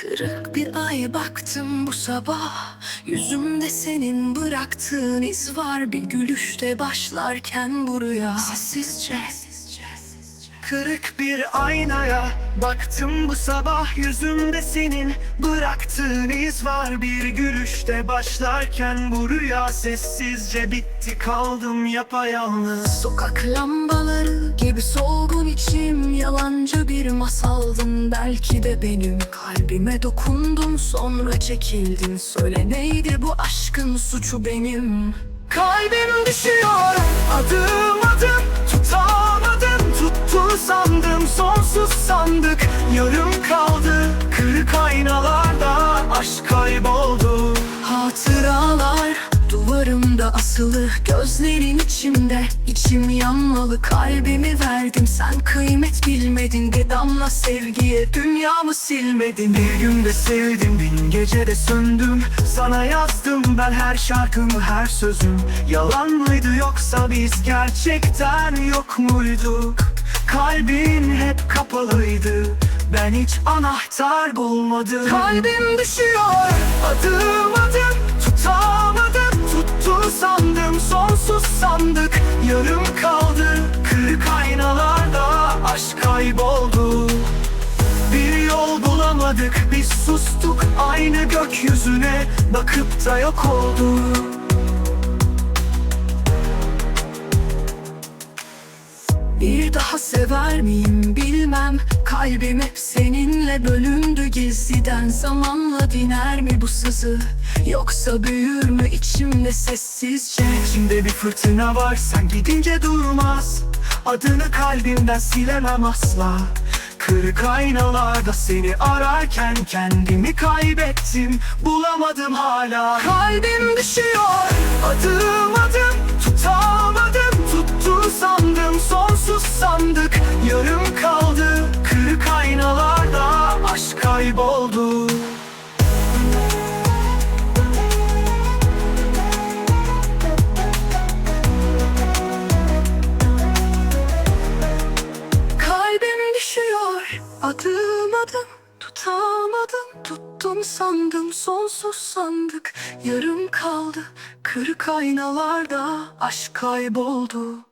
Kırık bir ay baktım bu sabah. Yüzümde senin bıraktığın iz var Bir gülüşte başlarken bu rüya Sessizce Kırık bir aynaya baktım bu sabah yüzümde senin. Bıraktığın iz var bir gülüşte başlarken bu rüya sessizce bitti. Kaldım yapayalnız. Sokak lambaları gibi solgun içim Yalancı bir masaldın belki de benim Kalbime dokundun sonra çekildin. Söyle neydi bu aşkın suçu benim? Kalbim düşüyor adım yarım kaldı. Kırık aynalarda aşk kayboldu. Hatıralar duvarımda asılı Gözlerin içimde. İçim yanmalı Kalbimi verdim. Sen kıymet bilmedin Bir damla sevgiye. Dünyamı silmedin. Bir günde sevdim bin gecede söndüm. Sana yazdım ben her şarkımı her sözüm. Yalan mıydı yoksa biz gerçekten yok muyduk? Kalbin hep kapalıydı Ben hiç anahtar bulmadım. Kalbim düşüyor. Adım adım Tutamadım. Tuttu sandım sonsuz sandık. Yarım kaldı kırık aynalarda Aşk kayboldu. Bir yol bulamadık biz sustuk. Aynı gökyüzüne bakıp da yok oldu Bir daha sever miyim bilmem. Kalbim hep seninle bölündü gizliden. Zamanla diner mi bu sızı? Yoksa büyür mü içimde sessizce? İçimde bir fırtına var sen gidince durmaz. Adını kalbimden silemem asla. Kırık aynalarda seni ararken kendimi kaybettim. Bulamadım hala. Kalbim düşüyor. Adım adım adım Tutamadım tuttum sandım sonsuz sandık. Yarım kaldı kırık aynalarda aşk kayboldu